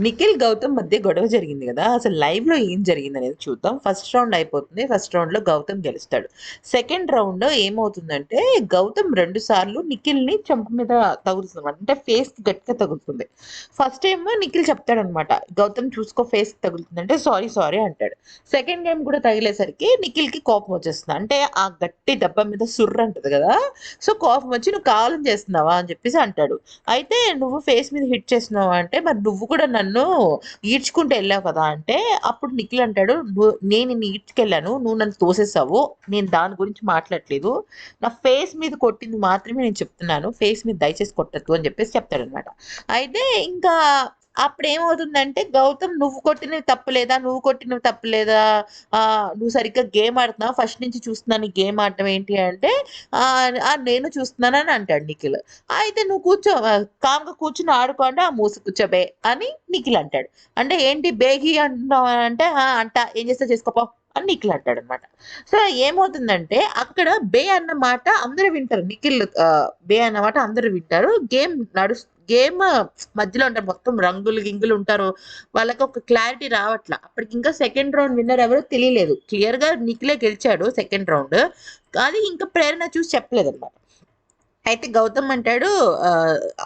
నిఖిల్ గౌతమ్ మధ్య గొడవ జరిగింది కదా. అసలు లైవ్లో ఏం జరిగింది అనేది చూద్దాం. ఫస్ట్ రౌండ్ అయిపోతుంది. ఫస్ట్ రౌండ్లో గౌతమ్ గెలుస్తాడు. సెకండ్ రౌండ్ ఏమవుతుందంటే గౌతమ్ రెండు సార్లు నిఖిల్ని చెంప మీద తగులుతుంది అంటే ఫేస్ గట్టిగా తగులుతుంది. ఫస్ట్ టైం నిఖిల్ చెప్తాడనమాట గౌతమ్ చూసుకో ఫేస్కి తగులుతుంది. అంటే సారీ సారీ అంటాడు. సెకండ్ టైం కూడా తగిలేసరికి నిఖిల్కి కోపం వచ్చేస్తుంది. అంటే ఆ గట్టి దెబ్బ మీద సుర్ర అంటది కదా. సో కోపం వచ్చి నువ్వు కావాలని చేస్తున్నావా? అని చెప్పేసి అంటాడు. అయితే నువ్వు ఫేస్ మీద హిట్ చేస్తున్నావా? అంటే మరి నువ్వు కూడా నన్ను ఈడ్చుకుంటూ వెళ్ళావు కదా అంటే అప్పుడు నిఖిల్ అంటాడు నేను నిన్ను ఈడ్చుకెళ్ళాను నువ్వు నన్ను తోసేసావు నేను దాని గురించి మాట్లాడలేదు నా ఫేస్ మీద కొట్టింది మాత్రమే నేను చెప్తున్నాను ఫేస్ మీద దయచేసి కొట్టద్దు అని చెప్పేసి చెప్తాడనమాట అయితే ఇంకా అప్పుడు ఏమవుతుందంటే గౌతమ్ నువ్వు కొట్టినవి తప్పలేదా? నువ్వు కొట్టినవి తప్పలేదా? ఆ, నువ్వు సరిగ్గా గేమ్ ఆడుతున్నావు? ఫస్ట్ నుంచి చూస్తున్నాను గేమ్ ఆడటం ఏంటి అంటే "ఆ, నేను చూస్తున్నానని అంటాడు నిఖిల్. అయితే నువ్వు కూర్చో కామ్గా కూర్చుని ఆడుకోండి ఆ మూసి కూర్చోబే అని నిఖిల్ అంటాడు. అంటే ఏంటి బేగి అంటున్నావు అంటే "ఆ, అంట ఏం చేస్తా? చేసుకోపో అని నిఖిల్ అంటాడు అనమాట సో ఏమవుతుందంటే అక్కడ బే అన్న మాట అందరూ వింటారు. నిఖిల్ బే అన్న మాట అందరూ వింటారు. గేమ్ నడుస్తు గేమ్ మధ్యలో ఉంటారు మొత్తం రంగులు గింగులు ఉంటారు. వాళ్ళకి ఒక క్లారిటీ రావట్లా. అప్పటికి ఇంకా సెకండ్ రౌండ్ విన్నర్ ఎవరో తెలియలేదు. క్లియర్గా నిఖిలే గెలిచాడు సెకండ్ రౌండ్ అది ఇంకా ప్రేరణ చూసి చెప్పలేదు అనమాట అయితే గౌతమ్ అంటాడు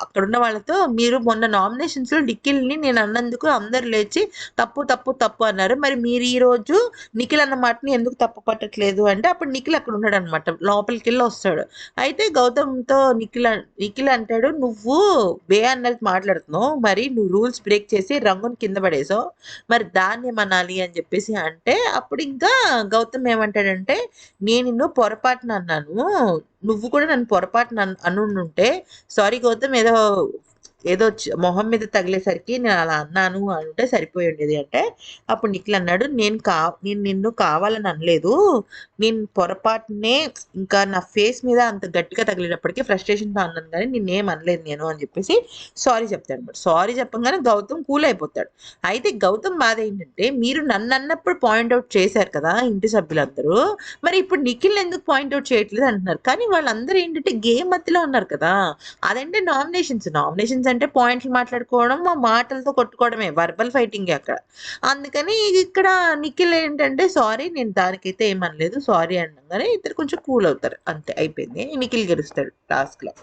అక్కడున్న వాళ్ళతో మీరు మొన్న నామినేషన్స్లో నిఖిల్ని నేను అన్నందుకు అందరు లేచి తప్పు తప్పు తప్పు అన్నారు. మరి మీరు ఈ రోజు నిఖిల్ అన్న మాటని ఎందుకు తప్పు పట్టట్లేదు? అంటే అప్పుడు నిఖిల్ అక్కడ ఉన్నాడు అనమాట లోపలికి వెళ్ళి వస్తాడు. అయితే గౌతమ్తో నిఖిల్ నిఖిల్ అంటాడు నువ్వు బే అన్నది మాట్లాడుతున్నావు మరి నువ్వు రూల్స్ బ్రేక్ చేసి రంగుని కింద పడేసావు మరి దాన్ని ఏమనాలి? అని చెప్పేసి అంటే అప్పుడు ఇంకా గౌతమ్ ఏమంటాడంటే నేను నిన్ను పొరపాటున అన్నాను నువ్వు కూడా నన్ను పొరపాటున నన్ను అనుంటే సారీ గౌతమ్ ఏదో ఏదో మొహం మీద తగిలేసరికి నేను అలా అన్నాను అంటే సరిపోయి ఉండేది. అంటే అప్పుడు నిఖిల్ అన్నాడు నేను కా నేను నిన్ను కావాలని అనలేదు. నేను పొరపాటునే ఇంకా నా ఫేస్ మీద అంత గట్టిగా తగిలేటప్పటికి ఫ్రస్ట్రేషన్తో అన్నాను కానీ నిన్నేం అనలేదు నేను అని చెప్పేసి సారీ చెప్తాడు అనమాట సారీ చెప్పగానే గౌతమ్ కూల్ అయిపోతాడు. అయితే గౌతమ్ బాధ ఏంటంటే మీరు నన్ను అన్నప్పుడు పాయింట్అవుట్ చేశారు కదా ఇంటి సభ్యులందరూ మరి ఇప్పుడు నిఖిల్ ఎందుకు పాయింట్అవుట్ చేయట్లేదు అంటున్నారు? కానీ వాళ్ళందరూ ఏంటంటే గేమ్ మధ్యలో ఉన్నారు కదా. అదంటే నామినేషన్స్. నామినేషన్స్ అంటే పాయింట్లు మాట్లాడుకోవడం ఆ మాటలతో కొట్టుకోవడమే వర్బల్ ఫైటింగ్ అక్కడ. అందుకని ఇక్కడ నిఖిల్ ఏంటంటే సారీ నేను దానికైతే ఏమనలేదు. సారీ అనగానే ఇద్దరు కొంచెం కూల్ అవుతారు. అంతే అయిపోయింది. నిఖిల్ గెలుస్తాడు టాస్క్లో.